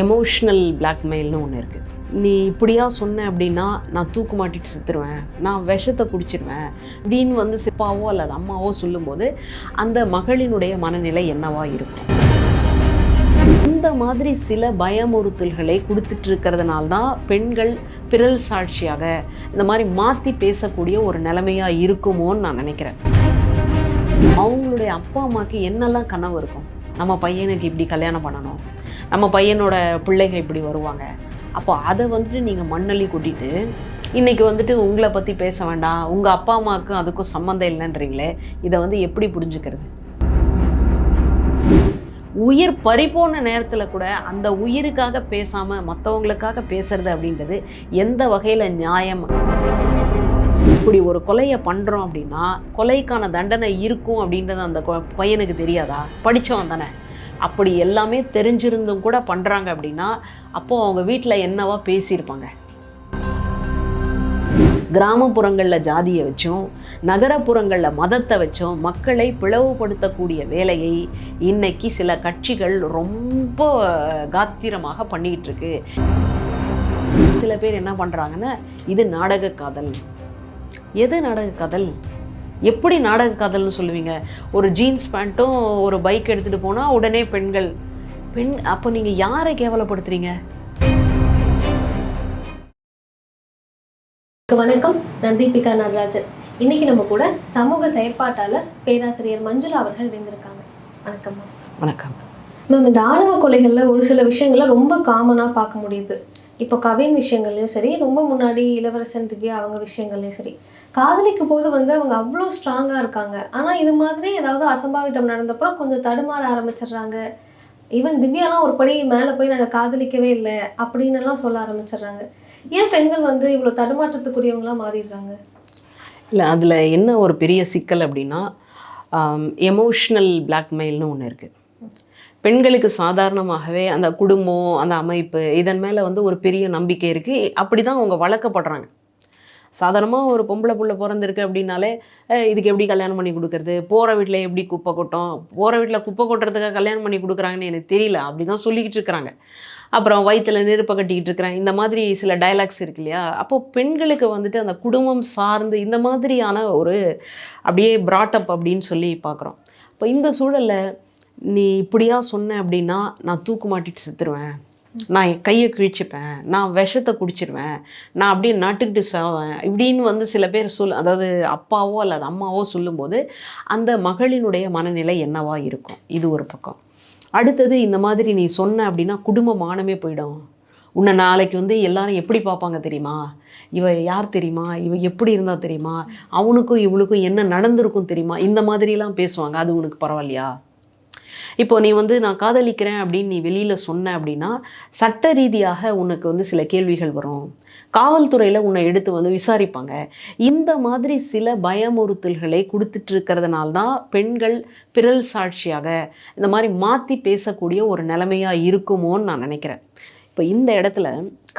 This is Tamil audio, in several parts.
எமோஷ்னல் பிளாக்மெயில்னு ஒன்று இருக்குது நீ இப்படியா சொன்ன அப்படின்னா நான் தூக்கு மாட்டிட்டு செத்துருவேன் நான் விஷத்தை குடிச்சிருவேன் அப்படின்னு வந்து சிப்பாவோ அல்லது அம்மாவோ சொல்லும்போது அந்த மகளினுடைய மனநிலை என்னவா இருக்கும்? இந்த மாதிரி சில பயமுறுத்தல்களை கொடுத்துட்டு இருக்கிறதுனால தான் பெண்கள் பிறல் சாட்சியாக இந்த மாதிரி மாற்றி பேசக்கூடிய ஒரு நிலைமையாக இருக்குமோன்னு நான் நினைக்கிறேன். அவங்களுடைய அப்பா அம்மாவுக்கு என்னெல்லாம் கனவு இருக்கும்? நம்ம பையனுக்கு இப்படி கல்யாணம் பண்ணணும். நம்ம பையனோட பிள்ளைங்க இப்படி வருவாங்க. அப்போ அதை வந்துட்டு நீங்கள் மண்ணள்ளி கொட்டிட்டு இன்றைக்கி வந்துட்டு உங்களை பற்றி பேச வேண்டாம் உங்கள் அப்பா அம்மாவுக்கும் அதுக்கும் சம்மந்தம் இல்லைன்றீங்களே இதை வந்து எப்படி புரிஞ்சுக்கிறது? உயிர் பறிப்போன நேரத்தில் கூட அந்த உயிருக்காக பேசாமல் மற்றவங்களுக்காக பேசுறது அப்படின்றது எந்த வகையில் நியாயம்? இப்படி ஒரு கொலையை பண்ணுறோம் அப்படின்னா கொலைக்கான தண்டனை இருக்கும் அப்படின்றது அந்த கொ- பையனுக்கு தெரியாதா? படித்தவன் தானே. அப்படி எல்லாமே தெரிஞ்சிருந்தும் கூட பண்ணுறாங்க அப்படின்னா அப்போது அவங்க வீட்டில் என்னவா பேசியிருப்பாங்க. கிராமப்புறங்களில் ஜாதியை வச்சும் நகரப்புறங்களில் மதத்தை வச்சும் மக்களை பிளவுபடுத்தக்கூடிய வேலையை இன்னைக்கு சில கட்சிகள் ரொம்ப காத்திரமாக பண்ணிக்கிட்டு இருக்கு சில பேர் என்ன பண்ணுறாங்கன்னா இது நாடக காதல். எது நாடக காதல்? எப்படி நாடக காதல்னு சொல்லுவீங்க? ஒரு ஜீன்ஸ் பேண்ட்டும் ஒரு பைக் எடுத்துகிட்டு போனால் உடனே பெண்கள். பெண் அப்போ நீங்கள் யாரை கேவலப்படுத்துறீங்க? வணக்கம். நான் தீபிகா நடராஜன். இன்னைக்கு நம்ம கூட சமூக செயற்பாட்டாளர் பேராசிரியர் மஞ்சுளா அவர்கள் இருந்திருக்காங்க வணக்கம் வணக்கம். மேம் இந்த ஆணவ கொலைகளில் ஒரு சில விஷயங்களை ரொம்ப காமனாக பார்க்க முடியுது. இப்போ கவின் விஷயங்கள்லையும் சரி ரொம்ப முன்னாடி இளவரசன் திவ்யா அவங்க விஷயங்கள்லையும் சரி காதலிக்கும் போது வந்து அவங்க அவ்வளோ ஸ்ட்ராங்காக இருக்காங்க. ஆனால் இது மாதிரி ஏதாவது அசம்பாவிதம் நடந்தப்புறம் கொஞ்சம் தடுமாற ஆரம்பிச்சிடுறாங்க. ஈவன் திவ்யாலாம் ஒரு படி மேலே போய் நாங்கள் காதலிக்கவே இல்லை அப்படின்னுலாம் சொல்ல ஆரம்பிச்சிடுறாங்க. ஏன் பெண்கள் வந்து இவ்வளோ தடுமாற்றத்துக்குரியவங்களாம் மாறிடுறாங்க? இல்லை அதில் என்ன ஒரு பெரிய சிக்கல் அப்படின்னா எமோஷ்னல் பிளாக்மெயில்னு ஒன்று இருக்குது பெண்களுக்கு சாதாரணமாகவே அந்த குடும்பம் அந்த அமைப்பு இதன் மேலே வந்து ஒரு பெரிய நம்பிக்கை இருக்குது அப்படி தான் அவங்க வளர்க்கப்படுறாங்க. சாதாரணமாக ஒரு பொம்பளை புள்ள பிறந்திருக்கு அப்படின்னாலே இதுக்கு எப்படி கல்யாணம் பண்ணி கொடுக்குறது? போகிற வீட்டில் எப்படி குப்பை கொட்டும்? போகிற வீட்டில் குப்பை கொட்டுறதுக்காக கல்யாணம் பண்ணி கொடுக்குறாங்கன்னு எனக்கு தெரியல. அப்படி தான் சொல்லிக்கிட்டு இருக்கிறாங்க. அப்புறம் வயிற்றுல நெருப்பை கட்டிக்கிட்டு இருக்கிறேன் இந்த மாதிரி சில டயலாக்ஸ் இருக்கு இல்லையா? அப்போது பெண்களுக்கு வந்துட்டு அந்த குடும்பம் சார்ந்து இந்த மாதிரியான ஒரு அப்படியே ப்ராட்டப் அப்படின்னு சொல்லி பார்க்குறோம். இப்போ இந்த சூழலில் நீ இப்படியா சொன்ன அப்படின்னா நான் தூக்கு மாட்டிட்டு செத்துருவேன். நான் என் கையை கிழிச்சுப்பேன். நான் விஷத்தை குடிச்சிருவேன். நான் அப்படியே நட்டுக்கிட்டு சாவேன். இப்படின்னு வந்து சில பேர் சொல் அதாவது அப்பாவோ அல்லது அம்மாவோ சொல்லும்போது அந்த மகளினுடைய மனநிலை என்னவா இருக்கும்? இது ஒரு பக்கம். அடுத்தது இந்த மாதிரி நீ சொன்ன அப்படின்னா குடும்ப மானமே போயிடும். உன்னை நாளைக்கு வந்து எல்லாரும் எப்படி பார்ப்பாங்க தெரியுமா? இவ யார் தெரியுமா? இவ எப்படி இருந்தால் தெரியுமா? அவனுக்கும் இவளுக்கும் என்ன நடந்திருக்கும் தெரியுமா? இந்த மாதிரிலாம் பேசுவாங்க. அது உனக்கு பரவாயில்லையா? இப்போ நீ வந்து நான் காதலிக்கிறேன் அப்படின்னு நீ வெளியில் சொன்ன அப்படின்னா சட்ட ரீதியாக உனக்கு வந்து சில கேள்விகள் வரும். காவல்துறையில் உன்னை எடுத்து வந்து விசாரிப்பாங்க. இந்த மாதிரி சில பயமுறுத்தல்களை கொடுத்துட்டு இருக்கிறதுனால தான் பெண்கள் பிறல் சாட்சியாக இந்த மாதிரி மாற்றி பேசக்கூடிய ஒரு நிலைமையாக இருக்குமோன்னு நான் நினைக்கிறேன். இப்போ இந்த இடத்துல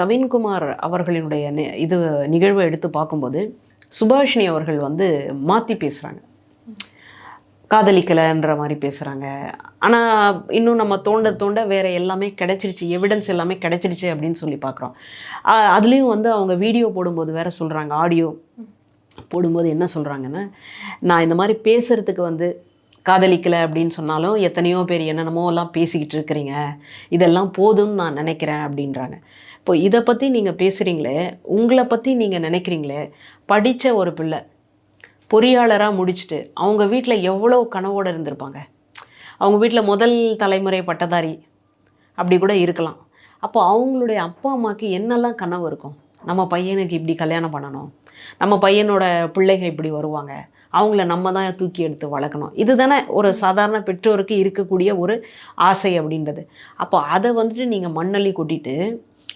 கவின்குமார் அவர்களினுடைய இது நிகழ்வை எடுத்து பார்க்கும்போது சுபாஷினி அவர்கள் வந்து மாற்றி பேசுகிறாங்க காதலிக்கலைன்ற மாதிரி பேசுகிறாங்க ஆனால் இன்னும் நம்ம தோண்ட தோண்ட வேறு எல்லாமே கிடச்சிருச்சு. எவிடன்ஸ் எல்லாமே கிடச்சிருச்சு அப்படின்னு சொல்லி பார்க்குறோம் அதுலேயும் வந்து அவங்க வீடியோ போடும்போது வேற சொல்கிறாங்க ஆடியோ போடும்போது என்ன சொல்கிறாங்கன்னா நான் இந்த மாதிரி பேசுகிறதுக்கு வந்து காதலிக்கலை அப்படின்னு சொன்னாலும் எத்தனையோ பேர் என்னென்னமோ எல்லாம் பேசிக்கிட்டு இருக்கிறீங்க. இதெல்லாம் போதும்னு நான் நினைக்கிறேன் அப்படின்றாங்க. இப்போ இதை பற்றி நீங்கள் பேசுகிறீங்களே உங்களை பற்றி நீங்கள் நினைக்கிறீங்களே படித்த ஒரு பிள்ளை பொறியாளராக முடிச்சுட்டு அவங்க வீட்டில் எவ்வளோ கனவோடு இருந்திருப்பாங்க? அவங்க வீட்டில் முதல் தலைமுறை பட்டதாரி அப்படி கூட இருக்கலாம். அப்போ அவங்களுடைய அப்பா அம்மாவுக்கு என்னெல்லாம் கனவு இருக்கும்? நம்ம பையனுக்கு இப்படி கல்யாணம் பண்ணணும். நம்ம பையனோட பிள்ளைங்க இப்படி வருவாங்க. அவங்கள நம்ம தான் தூக்கி எடுத்து வளர்க்கணும். இதுதானே ஒரு சாதாரண பெற்றோருக்கு இருக்கக்கூடிய ஒரு ஆசை அப்படின்றது. அப்போ அதை வந்துட்டு நீங்கள் மண்ணள்ளி கொட்டிட்டு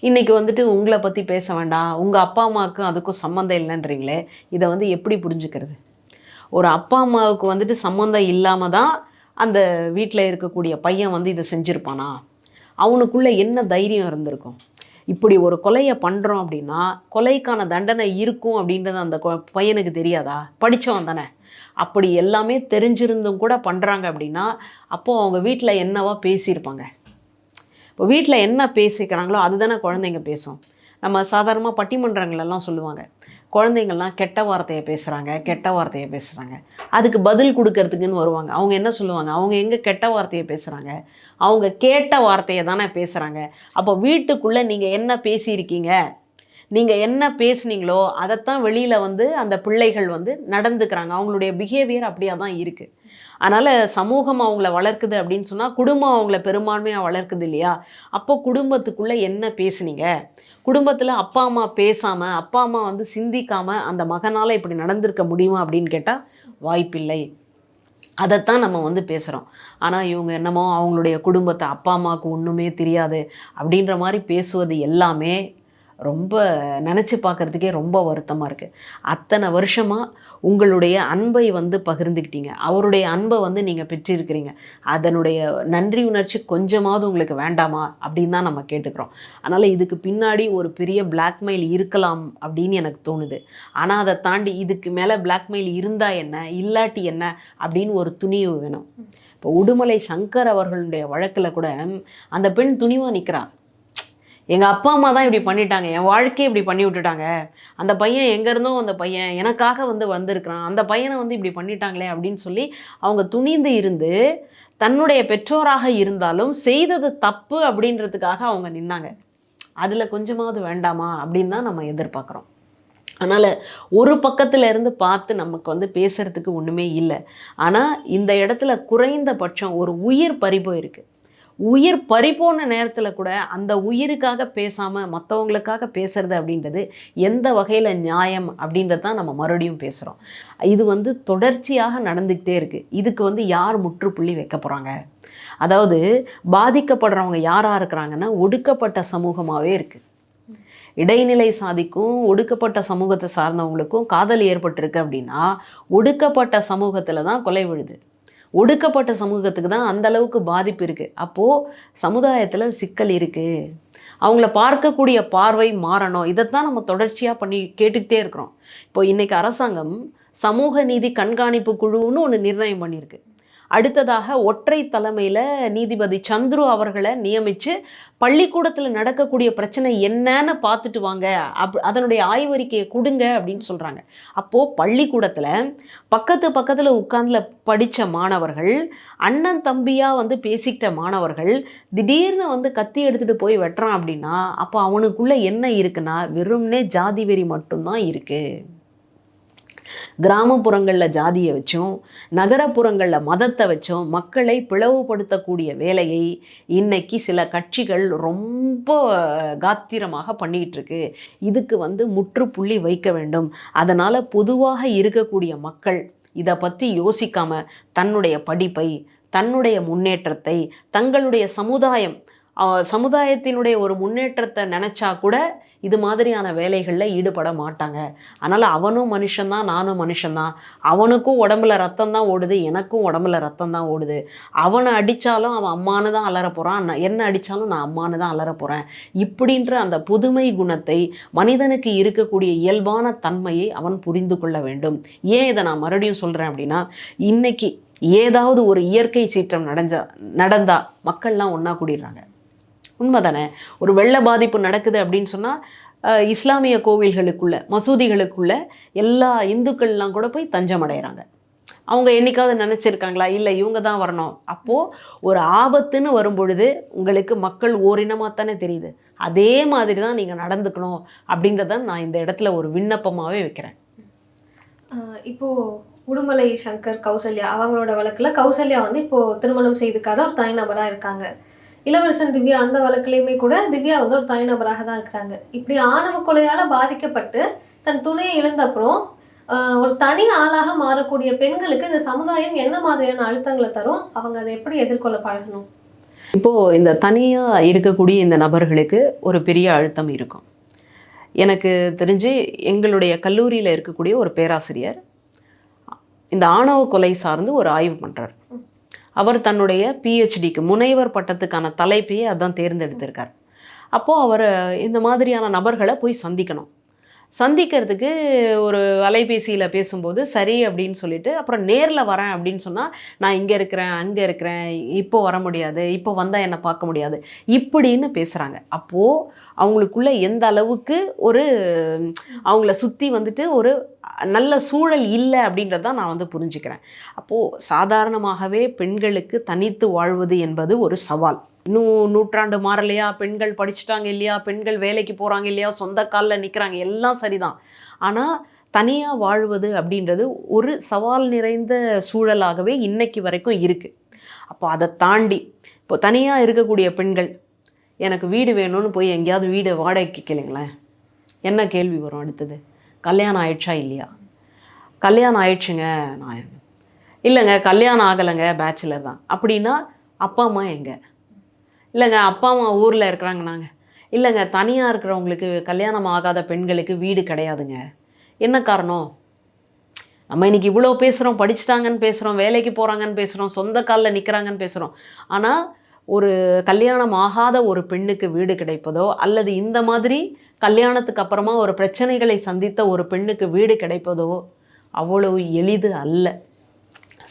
இன்றைக்கி வந்துட்டு உங்களை பற்றி பேச வேண்டாம். உங்கள் அப்பா அம்மாவுக்கும் அதுக்கும் சம்மந்தம் இல்லைன்றீங்களே இதை வந்து எப்படி புரிஞ்சுக்கிறது? ஒரு அப்பா அம்மாவுக்கு வந்துட்டு சம்மந்தம் இல்லாமல் தான் அந்த வீட்டில் இருக்கக்கூடிய பையன் வந்து இதை செஞ்சுருப்பானா? அவனுக்குள்ளே என்ன தைரியம் இருந்திருக்கும்? இப்படி ஒரு கொலையை பண்ணுறோம் அப்படின்னா கொலைக்கான தண்டனை இருக்கும் அப்படின்றது அந்த கொ- பையனுக்கு தெரியாதா? படித்தவன் தானே. அப்படி எல்லாமே தெரிஞ்சிருந்தும் கூட பண்ணுறாங்க அப்படின்னா அப்போது அவங்க வீட்டில் என்னவா பேசியிருப்பாங்க. இப்போ வீட்டில் என்ன பேசிக்கிறாங்களோ அதுதானே குழந்தைங்க பேசும். நம்ம சாதாரணமாக பட்டிமன்றங்களெல்லாம் சொல்லுவாங்க. குழந்தைங்கள்லாம் கெட்ட வார்த்தையை பேசுகிறாங்க கெட்ட வார்த்தையை பேசுகிறாங்க அதுக்கு பதில் கொடுக்கறதுக்குன்னு வருவாங்க. அவங்க என்ன சொல்லுவாங்க? அவங்க எங்கே கெட்ட வார்த்தையை பேசுகிறாங்க அவங்க கேட்ட வார்த்தையை தானே பேசுகிறாங்க அப்போ வீட்டுக்குள்ளே நீங்கள் என்ன பேசியிருக்கீங்க? நீங்கள் என்ன பேசுனீங்களோ அதைத்தான் வெளியில் வந்து அந்த பிள்ளைகள் வந்து நடந்துக்கிறாங்க. அவங்களுடைய பிஹேவியர் அப்படியே தான் இருக்குது அதனால் சமூகம் அவங்கள வளர்க்குது அப்படின்னு சொன்னால் குடும்பம் அவங்கள பெரும்பான்மையாக வளர்க்குது இல்லையா? அப்போ குடும்பத்துக்குள்ளே என்ன பேசுனீங்க? குடும்பத்தில் அப்பா அம்மா பேசாமல் அப்பா அம்மா வந்து சிந்திக்காமல் அந்த மகனால் இப்படி நடந்திருக்க முடியுமா அப்படின்னு கேட்டால் வாய்ப்பில்லை. அதைத்தான் நம்ம வந்து பேசுகிறோம் ஆனால் இவங்க என்னமோ அவங்களுடைய குடும்பத்தை அப்பா அம்மாவுக்கு ஒன்றுமே தெரியாது அப்படின்ற மாதிரி பேசுவது எல்லாமே ரொம்ப நினச்சி பார்க்குறதுக்கே ரொம்ப வருத்தமாக இருக்குது அத்தனை வருஷமாக உங்களுடைய அன்பை வந்து பகிர்ந்துக்கிட்டீங்க. அவருடைய அன்பை வந்து நீங்கள் பெற்றிருக்கிறீங்க. அதனுடைய நன்றி உணர்ச்சி கொஞ்சமாவது உங்களுக்கு வேண்டாமா அப்படின்னு தான் நம்ம கேட்டுக்கிறோம். அதனால் இதுக்கு பின்னாடி ஒரு பெரிய பிளாக்மெயில் இருக்கலாம் அப்படின்னு எனக்கு தோணுது. ஆனால் அதை தாண்டி இதுக்கு மேலே பிளாக்மெயில் இருந்தால் என்ன இல்லாட்டி என்ன அப்படின்னு ஒரு துணிவு வேணும். இப்போ உடுமலை சங்கர் அவர்களுடைய வழக்கில் கூட அந்த பெண் துணிவாக நிற்கிறா எங்கள் அப்பா அம்மா தான் இப்படி பண்ணிட்டாங்க. என் வாழ்க்கையை இப்படி பண்ணி விட்டுட்டாங்க. அந்த பையன் எங்கேருந்தோ அந்த பையன் எனக்காக வந்து வந்திருக்கிறான். அந்த பையனை வந்து இப்படி பண்ணிட்டாங்களே அப்படின்னு சொல்லி அவங்க துணிந்து இருந்து தன்னுடைய பெற்றோராக இருந்தாலும் செய்தது தப்பு அப்படின்றதுக்காக அவங்க நின்னாங்க. அதில் கொஞ்சமாவது வேண்டாமா அப்படின்னு தான் நம்ம எதிர்பார்க்குறோம். அதனால் ஒரு பக்கத்துல இருந்து பார்த்து நமக்கு வந்து பேசுறதுக்கு ஒன்றுமே இல்லை. ஆனால் இந்த இடத்துல குறைந்தபட்சம் ஒரு உயிர் பறிபோயிருக்கு. உயிர் பறிபோன நேரத்தில் கூட அந்த உயிருக்காக பேசாமல் மற்றவங்களுக்காக பேசுறது அப்படின்றது எந்த வகையில் நியாயம் அப்படின்றது தான் நம்ம மறுபடியும் பேசுகிறோம் இது வந்து தொடர்ச்சியாக நடந்துக்கிட்டே இருக்குது இதுக்கு வந்து யார் முற்றுப்புள்ளி வைக்க போகிறாங்க அதாவது பாதிக்கப்படுறவங்க யாராக இருக்கிறாங்கன்னா ஒடுக்கப்பட்ட சமூகமாகவே இருக்குது இடைநிலை சாதிக்கும் ஒடுக்கப்பட்ட சமூகத்தை சார்ந்தவங்களுக்கும் காதல் ஏற்பட்டிருக்கு அப்படின்னா ஒடுக்கப்பட்ட சமூகத்தில் தான் கொலை விழுது. ஒடுக்கப்பட்ட சமூகத்துக்கு தான் அந்த அளவுக்கு பாதிப்பு இருக்குது அப்போது சமுதாயத்தில் சிக்கல் இருக்குது அவங்கள பார்க்கக்கூடிய பார்வை மாறணும். இதைத்தான் நம்ம தொடர்ச்சியாக பண்ணி கேட்டுக்கிட்டே இருக்கிறோம். இப்போ இன்றைக்கி அரசாங்கம் சமூக நீதி கண்காணிப்பு குழுன்னு ஒன்று நிர்ணயம் பண்ணியிருக்கு. அடுத்ததாக ஒற்றை தலைமையில் நீதிபதி சந்துரு அவர்களை நியமித்து பள்ளிக்கூடத்தில் நடக்கக்கூடிய பிரச்சனை என்னன்னு பார்த்துட்டு வாங்க. அப் அதனுடைய ஆய்வறிக்கையை கொடுங்க அப்படின்னு சொல்கிறாங்க அப்போது பள்ளிக்கூடத்தில் பக்கத்து பக்கத்தில் உட்காந்துல படித்த மாணவர்கள் அண்ணன் தம்பியாக வந்து பேசிக்கிட்ட மாணவர்கள் திடீர்னு வந்து கத்தி எடுத்துகிட்டு போய் வெட்டுறான் அப்படின்னா அப்போ அவனுக்குள்ளே என்ன இருக்குன்னா வெறும்னே ஜாதி வெறி மட்டும்தான் இருக்குது கிராமப்புறங்களில் ஜாதியை வச்சும் நகரப்புறங்களில் மதத்தை வச்சும் மக்களை பிளவுபடுத்தக்கூடிய வேலையை இன்னைக்கு சில கட்சிகள் ரொம்ப காத்திரமாக பண்ணிக்கிட்டு இருக்கு. இதுக்கு வந்து முற்றுப்புள்ளி வைக்க வேண்டும். அதனால் பொதுவாக இருக்கக்கூடிய மக்கள் இதை பற்றி யோசிக்காம தன்னுடைய படிப்பை தன்னுடைய முன்னேற்றத்தை தங்களுடைய சமுதாயம் சமுதாயத்தினுடைய ஒரு முன்னேற்றத்தை நினச்சா கூட இது மாதிரியான வேலைகளில் ஈடுபட மாட்டாங்க. அதனால் அவனும் மனுஷன்தான் நானும் மனுஷன்தான் அவனுக்கும் உடம்புல ரத்தம் தான் ஓடுது எனக்கும் உடம்புல ரத்தம் தான் ஓடுது. அவனை அடித்தாலும் அவன் அம்மானு தான் அலற போகிறான் என்ன அடித்தாலும் நான் அம்மானு தான் அலற போகிறேன் இப்படின்ற அந்த புதுமை குணத்தை மனிதனுக்கு இருக்கக்கூடிய இயல்பான தன்மையை அவன் புரிந்து கொள்ள வேண்டும். ஏன் இதை நான் மறுபடியும் சொல்கிறேன் அப்படின்னா இன்னைக்கு ஏதாவது ஒரு இயற்கை சீற்றம் நடஞ்சா நடந்தா மக்கள்லாம் ஒன்றா கூடிடுறாங்க. உண்மை தானே ஒரு வெள்ள பாதிப்பு நடக்குது அப்படின்னு சொன்னால் இஸ்லாமிய கோவில்களுக்குள்ள மசூதிகளுக்குள்ள எல்லா இந்துக்கள்லாம் கூட போய் தஞ்சம் அடைகிறாங்க அவங்க என்னைக்காவது நினச்சிருக்காங்களா? இல்லை இவங்க தான் வரணும். அப்போது ஒரு ஆபத்துன்னு வரும்பொழுது உங்களுக்கு மக்கள் ஓரினமாக தானே தெரியுது. அதே மாதிரி தான் நீங்கள் நடந்துக்கணும் அப்படின்றத நான் இந்த இடத்துல ஒரு விண்ணப்பமாகவே வைக்கிறேன். இப்போது உடுமலை சங்கர் கௌசல்யா அவங்களோட வழக்கில் கௌசல்யா வந்து இப்போது திருமணம் செய்துக்காத ஒரு தனிநபராக இருக்காங்க. இளவரசன் திவ்யா அந்த வழக்குலையுமே கூட திவ்யா வந்து ஒரு தனிநபராக தான் இருக்கிறாங்க. இப்படி ஆணவ கொலையால் பாதிக்கப்பட்டு தன் துணையை இழந்த அப்புறம் ஒரு தனி ஆளாக மாறக்கூடிய பெண்களுக்கு இந்த சமுதாயம் என்ன மாதிரியான அழுத்தங்களை தரும்? அவங்க அதை எப்படி எதிர்கொள்ள பழகணும்? இப்போது இந்த தனியாக இருக்கக்கூடிய இந்த நபர்களுக்கு ஒரு பெரிய அழுத்தம் இருக்கும். எனக்கு தெரிஞ்சு எங்களுடைய கல்லூரியில் இருக்கக்கூடிய ஒரு பேராசிரியர் இந்த ஆணவ கொலை சார்ந்து ஒரு ஆய்வு பண்ணுறார் அவர் தன்னுடைய பிஹெச்டிக்கு முனைவர் பட்டத்துக்கான தலைப்பையே அதான் தேர்ந்தெடுத்திருக்கார். அப்போது அவர் இந்த மாதிரியான நபர்களை போய் சந்திக்கணும். சந்திக்கிறதுக்கு ஒரு அலைபேசியில் பேசும்போது சரி அப்படின்னு சொல்லிட்டு அப்புறம் நேரில் வரேன் அப்படின்னு சொன்னால் நான் இங்கே இருக்கிறேன் அங்கே இருக்கிறேன் இப்போ வர முடியாது இப்போ வந்தால் என்னை பார்க்க முடியாது இப்படின்னு பேசுகிறாங்க அப்போது அவங்களுக்குள்ள எந்த அளவுக்கு ஒரு அவங்கள சுற்றி வந்துட்டு ஒரு நல்ல சூழல் இல்லை அப்படின்றத தான் நான் வந்து புரிஞ்சுக்கிறேன். அப்போது சாதாரணமாகவே பெண்களுக்கு தனித்து வாழ்வது என்பது ஒரு சவால். இன்னும் நூற்றாண்டு மாறலையா? பெண்கள் படிச்சுட்டாங்க இல்லையா? பெண்கள் வேலைக்கு போகிறாங்க இல்லையா? சொந்த காலில் நிற்கிறாங்க எல்லாம் சரிதான். ஆனால் தனியாக வாழ்வது அப்படின்றது ஒரு சவால் நிறைந்த சூழலாகவே இன்னைக்கு வரைக்கும் இருக்குது அப்போ அதை தாண்டி இப்போ தனியாக இருக்கக்கூடிய பெண்கள் எனக்கு வீடு வேணும்னு போய் எங்கேயாவது வீடு வாடகைக்கு கேளுங்களேன். என்ன கேள்வி வரும் அடுத்தது? கல்யாணம் ஆயிடுச்சா இல்லையா? கல்யாணம் ஆயிடுச்சுங்க நான் இல்லைங்க கல்யாணம் ஆகலைங்க பேச்சுலர் தான். அப்படின்னா அப்பா அம்மா எங்கே? இல்லைங்க அப்பா அம்மா ஊரில் இருக்கிறாங்க நாங்கள் இல்லைங்க தனியாக இருக்கிறவங்களுக்கு கல்யாணம் ஆகாத பெண்களுக்கு வீடு கிடையாதுங்க. என்ன காரணம்? நம்ம இன்னைக்கு இவ்வளோ பேசுகிறோம் படிச்சுட்டாங்கன்னு பேசுகிறோம் வேலைக்கு போகிறாங்கன்னு பேசுகிறோம் சொந்த காலில் நிற்கிறாங்கன்னு பேசுகிறோம் ஆனால் ஒரு கல்யாணம் ஆகாத ஒரு பெண்ணுக்கு வீடு கிடைப்பதோ அல்லது இந்த மாதிரி கல்யாணத்துக்கு அப்புறமா ஒரு பிரச்சனைகளை சந்தித்த ஒரு பெண்ணுக்கு வீடு கிடைப்பதோ அவ்வளவு எளிது அல்ல.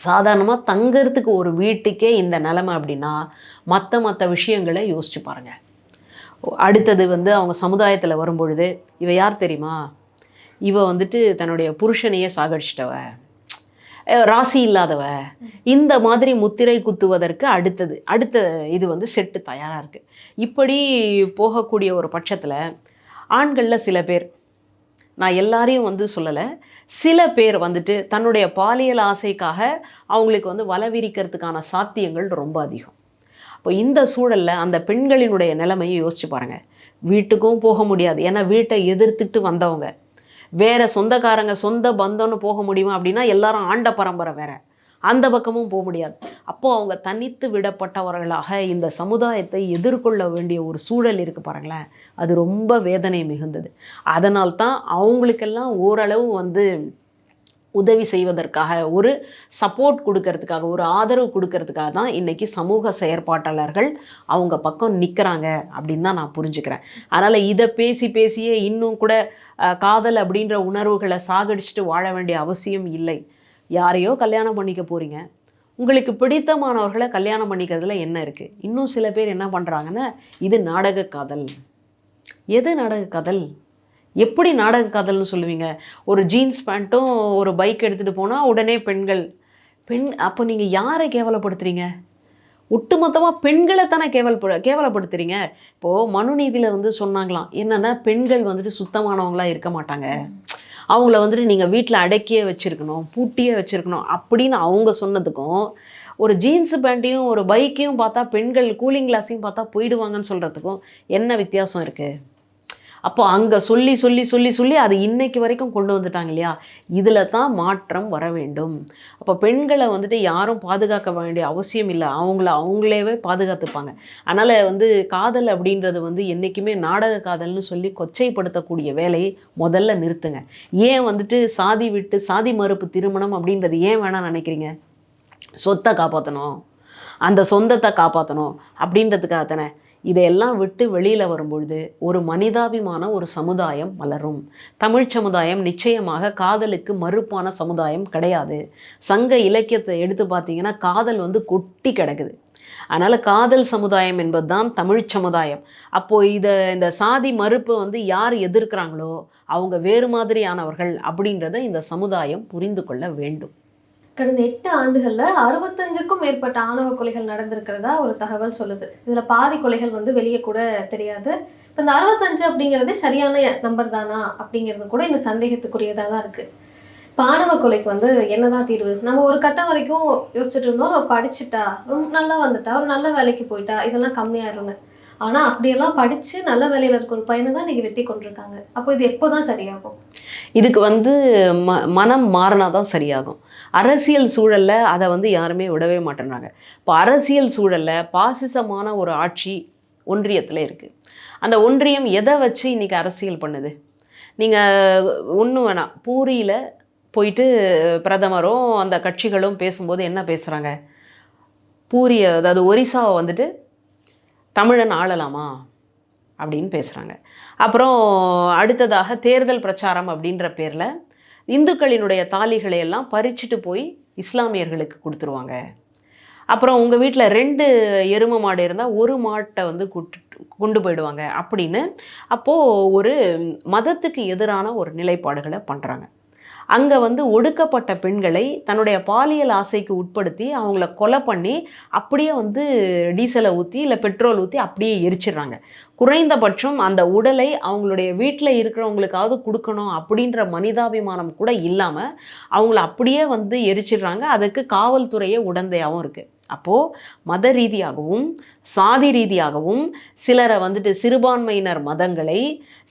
சாதாரணமாக தங்கிறதுக்கு ஒரு வீட்டுக்கே இந்த நிலைமை அப்படின்னா மற்ற மற்ற விஷயங்களை யோசிச்சு பாருங்க. அடுத்தது வந்து அவங்க சமுதாயத்தில் வரும்பொழுது இவ யார் தெரியுமா? இவ வந்துட்டு தன்னுடைய புருஷனையே சாகடிச்சிட்டவ. ராசி இல்லாதவ இந்த மாதிரி முத்திரை குத்துவதற்கு அடுத்தது அடுத்த இது வந்து செட்டு தயாராக இருக்குது இப்படி போகக்கூடிய ஒரு பட்சத்தில் ஆண்களில் சில பேர் நான் எல்லாரையும் வந்து சொல்லலை சில பேர் வந்துட்டு தன்னுடைய பாலியல் ஆசைக்காக அவங்களுக்கு வந்து வலவிரிக்கிறதுக்கான சாத்தியங்கள் ரொம்ப அதிகம். அப்போ இந்த சூழலில் அந்த பெண்களினுடைய நிலைமையை யோசிச்சு பாருங்கள் வீட்டுக்கும் போக முடியாது. ஏன்னா வீட்டை எதிர்த்துட்டு வந்தவங்க வேற சொந்தக்காரங்க சொந்த பந்தம்னு போக முடியுமா அப்படின்னா எல்லாரும் ஆண்ட பரம்பரை வேற. அந்த பக்கமும் போக முடியாது. அப்போது அவங்க தனித்து விடப்பட்டவர்களாக இந்த சமுதாயத்தை எதிர்கொள்ள வேண்டிய ஒரு சூழல் இருக்குது பாருங்களேன். அது ரொம்ப வேதனை மிகுந்தது. அதனால்தான் அவங்களுக்கெல்லாம் ஓரளவு வந்து உதவி செய்வதற்காக ஒரு சப்போர்ட் கொடுக்கறதுக்காக ஒரு ஆதரவு கொடுக்கறதுக்காக தான் இன்றைக்கி சமூக செயற்பாட்டாளர்கள் அவங்க பக்கம் நிற்கிறாங்க அப்படின்னு தான் நான் புரிஞ்சுக்கிறேன். அதனால் இதை பேசி பேசியே இன்னும் கூட காதல் அப்படின்ற உணர்வுகளை சாகடிச்சுட்டு வாழ வேண்டிய அவசியம் இல்லை. யாரையோ கல்யாணம் பண்ணிக்க போகிறீங்க உங்களுக்கு பிடித்தமானவர்களை கல்யாணம் பண்ணிக்கிறதுல என்ன இருக்குது இன்னும் சில பேர் என்ன பண்ணுறாங்கன்னா இது நாடக காதல். எது நாடக காதல்? எப்படி நாடக காதல்னு சொல்லுவீங்க? ஒரு ஜீன்ஸ் பேண்ட்டும் ஒரு பைக் எடுத்துகிட்டு போனால் உடனே பெண்கள் பெண் அப்போ நீங்கள் யாரை கேவலப்படுத்துகிறீங்க ஒட்டுமொத்தமாக பெண்களை தானே கேவல் கேவலப்படுத்துறீங்க? இப்போது மனுநீதியில் வந்து சொன்னாங்களாம் என்னென்னா பெண்கள் வந்துட்டு சுத்தமானவங்களாக இருக்க மாட்டாங்க. அவங்கள வந்துட்டு நீங்கள் வீட்டில் அடக்கியே வச்சுருக்கணும் பூட்டியே வச்சுருக்கணும் அப்படின்னு அவங்க சொன்னதுக்கும் ஒரு ஜீன்ஸ் பேண்ட்டையும் ஒரு பைக்கையும் பார்த்தா பெண்கள் கூலிங் கிளாஸையும் பார்த்தா போயிடுவாங்கன்னு சொல்கிறதுக்கும் என்ன வித்தியாசம் இருக்குது அப்போ அங்கே சொல்லி சொல்லி சொல்லி சொல்லி அது இன்னைக்கு வரைக்கும் கொண்டு வந்துட்டாங்க இல்லையா? இதில் தான் மாற்றம் வர வேண்டும். அப்போ பெண்களை வந்துட்டு யாரும் பாதுகாக்க வேண்டிய அவசியம் இல்லை. அவங்கள அவங்களேவே பாதுகாத்துப்பாங்க. அதனால் வந்து காதல் அப்படின்றது வந்து என்றைக்குமே நாடக காதல்னு சொல்லி கொச்சைப்படுத்தக்கூடிய வேலையை முதல்ல நிறுத்துங்க. ஏன் வந்துட்டு சாதி விட்டு சாதி மறுப்பு திருமணம் அப்படின்றது ஏன் வேணாம் நினைக்கிறீங்க? சொத்தை காப்பாற்றணும் அந்த சொந்தத்தை காப்பாற்றணும் அப்படின்றதுக்காக தானே இதையெல்லாம் விட்டு வெளியில் வரும்பொழுது ஒரு மனிதாபிமான ஒரு சமுதாயம் மலரும். தமிழ் சமுதாயம் நிச்சயமாக காதலுக்கு மறுப்பான சமுதாயம் கிடையாது. சங்க இலக்கியத்தை எடுத்து பார்த்தீங்கன்னா காதல் வந்து கொட்டி கிடக்குது. அதனால் காதல் சமுதாயம் என்பது தான் தமிழ் சமுதாயம். அப்போது இதை இந்த சாதி மறுப்பு வந்து யார் எதிர்க்கிறாங்களோ அவங்க வேறு மாதிரியானவர்கள் அப்படின்றத இந்த சமுதாயம் புரிந்து கொள்ள வேண்டும். கடந்த எட்டு ஆண்டுகளில் அறுபத்தஞ்சுக்கும் மேற்பட்ட ஆணவ கொலைகள் நடந்திருக்கிறதா ஒரு தகவல் சொல்லுது. இதில் பாதி கொலைகள் வந்து வெளியே கூட தெரியாது. இப்போ இந்த அறுபத்தஞ்சு அப்படிங்கிறதே சரியான நம்பர் தானா அப்படிங்கிறது கூட இந்த சந்தேகத்துக்குரியதாக தான் இருக்குது இப்போ ஆணவ கொலைக்கு வந்து என்னதான் தீர்வு? நம்ம ஒரு கட்டம் வரைக்கும் யோசிச்சுட்டு இருந்தோம் படிச்சுட்டா ரொம்ப நல்லா வந்துட்டா ஒரு நல்ல வேலைக்கு போயிட்டா இதெல்லாம் கம்மியாயிரும்னு. ஆனால் அப்படியெல்லாம் படித்து நல்ல வேலையில் இருக்க ஒரு பையனை தான் இன்றைக்கி வெட்டி கொண்டிருக்காங்க. அப்போ இது எப்போதான் சரியாகும்? இதுக்கு வந்து ம மனம் மாறினா தான் சரியாகும். அரசியல் சூழலில் அதை வந்து யாருமே விடவே மாட்டேன்றாங்க. இப்போ அரசியல் சூழலில் பாசிசமான ஒரு ஆட்சி ஒன்றியத்தில் இருக்குது அந்த ஒன்றியம் எதை வச்சு இன்றைக்கி அரசியல் பண்ணுது? நீங்கள் ஒன்றும் வேணாம். பூரியில் போயிட்டு பிரதமரும் அந்த கட்சிகளும் பேசும்போது என்ன பேசுகிறாங்க பூரியை அதாவது ஒரிசாவை வந்துட்டு தமிழன் ஆளலாமா? அப்படின்னு பேசுகிறாங்க அப்புறம் அடுத்ததாக தேர்தல் பிரச்சாரம் அப்படின்ற பேரில் இந்துக்களினுடைய தாலிகளை எல்லாம் பறிச்சுட்டு போய் இஸ்லாமியர்களுக்கு கொடுத்துருவாங்க. அப்புறம் உங்கள் வீட்டில் ரெண்டு எருமை மாடு இருந்தால் ஒரு மாட்டை வந்து கூட்டு கொண்டு போயிடுவாங்க அப்படின்னு அப்போது ஒரு மதத்துக்கு எதிரான ஒரு நிலைப்பாடுகளை பண்ணுறாங்க அங்கே வந்து ஒடுக்கப்பட்ட பெண்களை தன்னுடைய பாலியல் ஆசைக்கு உட்படுத்தி அவங்கள கொலை பண்ணி அப்படியே வந்து டீசலை ஊற்றி இல்லை பெட்ரோல் ஊற்றி அப்படியே எரிச்சிடுறாங்க. குறைந்தபட்சம் அந்த உடலை அவங்களுடைய வீட்டில் இருக்கிறவங்களுக்காவது கொடுக்கணும் அப்படின்ற மனிதாபிமானம் கூட இல்லாமல் அவங்கள அப்படியே வந்து எரிச்சிடுறாங்க. அதுக்கு காவல்துறையே உடந்தையாகவும் இருக்குது அப்போது மத ரீதியாகவும் சாதி ரீதியாகவும் சிலரை வந்துட்டு சிறுபான்மையினர் மதங்களை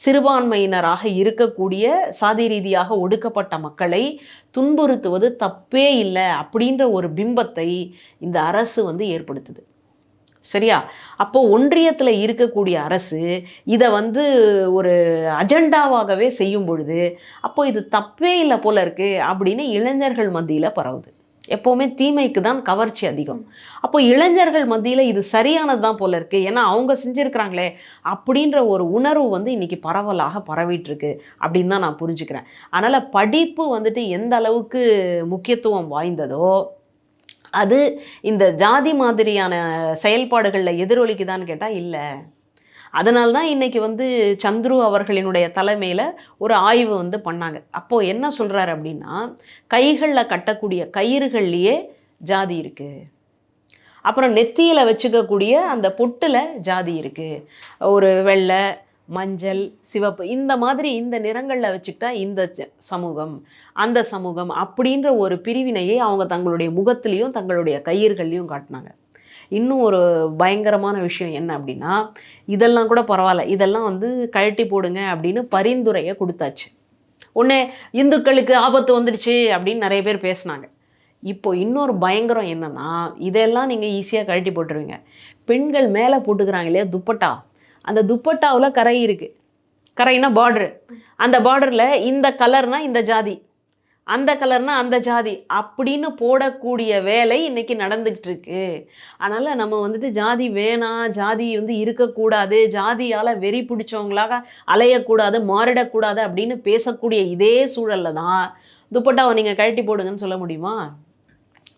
சிறுபான்மையினராக இருக்கக்கூடிய சாதி ரீதியாக ஒடுக்கப்பட்ட மக்களை துன்புறுத்துவது தப்பே இல்லை அப்படின்ற ஒரு பிம்பத்தை இந்த அரசு வந்து ஏற்படுத்துது. சரியா? அப்போ ஒன்றியத்தில் இருக்கக்கூடிய அரசு இதை வந்து ஒரு அஜெண்டாவாகவே செய்யும் பொழுது அப்போ இது தப்பே இல்லை போல இருக்கு அப்படின்னு இளைஞர்கள் மத்தியில் பரவுது. எப்போவுமே தீமைக்கு தான் கவர்ச்சி அதிகம். அப்போ இளைஞர்கள் மத்தியில் இது சரியானது தான் போல இருக்கு. ஏன்னா அவங்க செஞ்சுருக்கிறாங்களே அப்படின்ற ஒரு உணர்வு வந்து இன்னைக்கு பரவலாக பரவிட்டு இருக்கு அப்படின்னு தான் நான் புரிஞ்சுக்கிறேன். அதனால் படிப்பு வந்துட்டு எந்த அளவுக்கு முக்கியத்துவம் வாய்ந்ததோ அது இந்த ஜாதி மாதிரியான செயல்பாடுகளில் எதிரொலிக்குதான்னு கேட்டால் இல்லை. அதனால தான் இன்றைக்கி வந்து சந்துரு அவர்களினுடைய தலைமையில் ஒரு ஆய்வு வந்து பண்ணாங்க. அப்போது என்ன சொல்கிறாரு அப்படின்னா கைகளில் கட்டக்கூடிய கயிறுகள்லேயே ஜாதி இருக்குது அப்புறம் நெத்தியில் வச்சுக்கக்கூடிய அந்த பொட்டில் ஜாதி இருக்குது ஒரு வெள்ளை மஞ்சள் சிவப்பு இந்த மாதிரி இந்த நிறங்களில் வச்சுக்கிட்டா இந்த சமூகம் அந்த சமூகம் அப்படின்ற ஒரு பிரிவினையை அவங்க தங்களுடைய முகத்திலையும் தங்களுடைய கயிறுகள்லையும் காட்டினாங்க. இன்னும் ஒரு பயங்கரமான விஷயம் என்ன அப்படின்னா இதெல்லாம் கூட பரவாயில்ல. இதெல்லாம் வந்து கழட்டி போடுங்க அப்படின்னு பரிந்துரையை கொடுத்தாச்சு. ஒன்று இந்துக்களுக்கு ஆபத்து வந்துடுச்சு அப்படின்னு நிறைய பேர் பேசினாங்க. இப்போ இன்னொரு பயங்கரம் என்னன்னா இதெல்லாம் நீங்கள் ஈஸியாக கழட்டி போட்டுருவீங்க. பெண்கள் மேலே போட்டுக்கிறாங்க இல்லையா துப்பட்டா? அந்த துப்பட்டாவில் கரை இருக்குது கரைனா பார்டரு அந்த பார்டரில் இந்த கலர்னால் இந்த ஜாதி. அந்த கலர்னா அந்த ஜாதி அப்படின்னு போடக்கூடிய வேலை இன்றைக்கி நடந்துக்கிட்டு இருக்கு அதனால் நம்ம வந்துட்டு ஜாதி வேணாம் ஜாதி வந்து இருக்கக்கூடாது ஜாதியால் வெறி பிடிச்சவங்களாக அலையக்கூடாது மாறிடக்கூடாது அப்படின்னு பேசக்கூடிய இதே சூழலில் தான். துப்பட்டாவை நீங்கள் கழட்டி போடுங்கன்னு சொல்ல முடியுமா?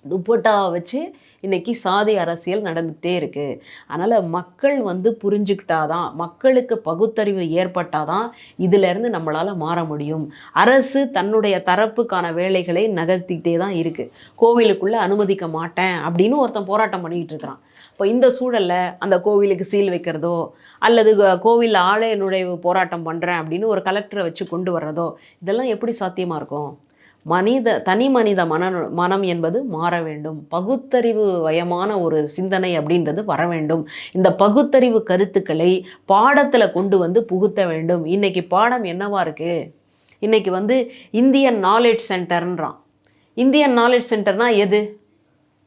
துப்பட்டாவை வச்சு இன்றைக்கி சாதி அரசியல் நடந்துகிட்டே இருக்குது அதனால் மக்கள் வந்து புரிஞ்சுக்கிட்டாதான் மக்களுக்கு பகுத்தறிவு ஏற்பட்டாதான் இதிலேருந்து நம்மளால் மாற முடியும். அரசு தன்னுடைய தரப்புக்கான வேலைகளை நகர்த்திக்கிட்டே தான் இருக்குது கோவிலுக்குள்ளே அனுமதிக்க மாட்டேன் அப்படின்னு ஒருத்தன் போராட்டம் பண்ணிக்கிட்டு இருக்கிறான். இப்போ இந்த சூழலில் அந்த கோவிலுக்கு சீல் வைக்கிறதோ அல்லது கோவில் ஆலய நுழைவு போராட்டம் பண்ணுறேன் அப்படின்னு ஒரு கலெக்டரை வச்சு கொண்டு வர்றதோ இதெல்லாம் எப்படி சாத்தியமாக இருக்கும்? மனித தனி மனித மன மனம் என்பது மாற வேண்டும். பகுத்தறிவு வயமான ஒரு சிந்தனை அப்படின்றது வர வேண்டும். இந்த பகுத்தறிவு கருத்துக்களை பாடத்தில் கொண்டு வந்து புகுத்த வேண்டும். இன்னைக்கு பாடம் என்னவா இருக்கு? இன்னைக்கு வந்து இந்தியன் நாலேஜ் சென்டர்ன்றான் இந்தியன் நாலேஜ் சென்டர்னா எது?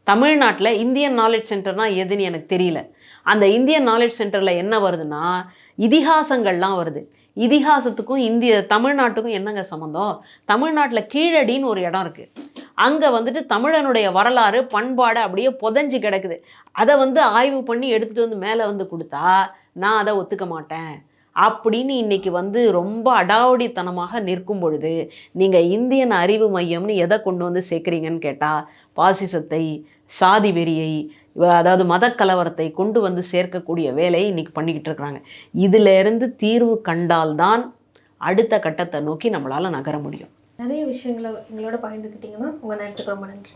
தமிழ்நாட்டில் இந்தியன் நாலேஜ் சென்டர்னா எதுன்னு எனக்கு தெரியல. அந்த இந்தியன் நாலேஜ் சென்டரில் என்ன வருதுன்னா இதிகாசங்கள்லாம் வருது. இதிகாசத்துக்கும் இந்திய தமிழ்நாட்டுக்கும் என்னங்க சம்மந்தம் தமிழ்நாட்டில் கீழடின்னு ஒரு இடம் இருக்குது அங்கே வந்துட்டு தமிழனுடைய வரலாறு பண்பாடு அப்படியே புதஞ்சு கிடக்குது. அதை வந்து ஆய்வு பண்ணி எடுத்துகிட்டு வந்து மேலே வந்து கொடுத்தா நான் அதை ஒத்துக்க மாட்டேன். அப்படின்னு இன்னைக்கு வந்து ரொம்ப அடாவடித்தனமாக நிற்கும் பொழுது நீங்கள் இந்தியன் அறிவு மையம்னு எதை கொண்டு வந்து சேர்க்குறீங்கன்னு கேட்டால் பாசிசத்தை சாதி வெறியை அதாவது மத கலவரத்தை கொண்டு வந்து சேர்க்கக்கூடிய வேலையை இன்னைக்கு பண்ணிக்கிட்டு இருக்கிறாங்க. இதிலிருந்து தீர்வு கண்டால்தான் அடுத்த கட்டத்தை நோக்கி நம்மளால் நகர முடியும். நிறைய விஷயங்களை எங்களோட பகிர்ந்துக்கிட்டீங்க மேம் உங்கள் நேரத்துக்கு ரொம்ப நன்றி.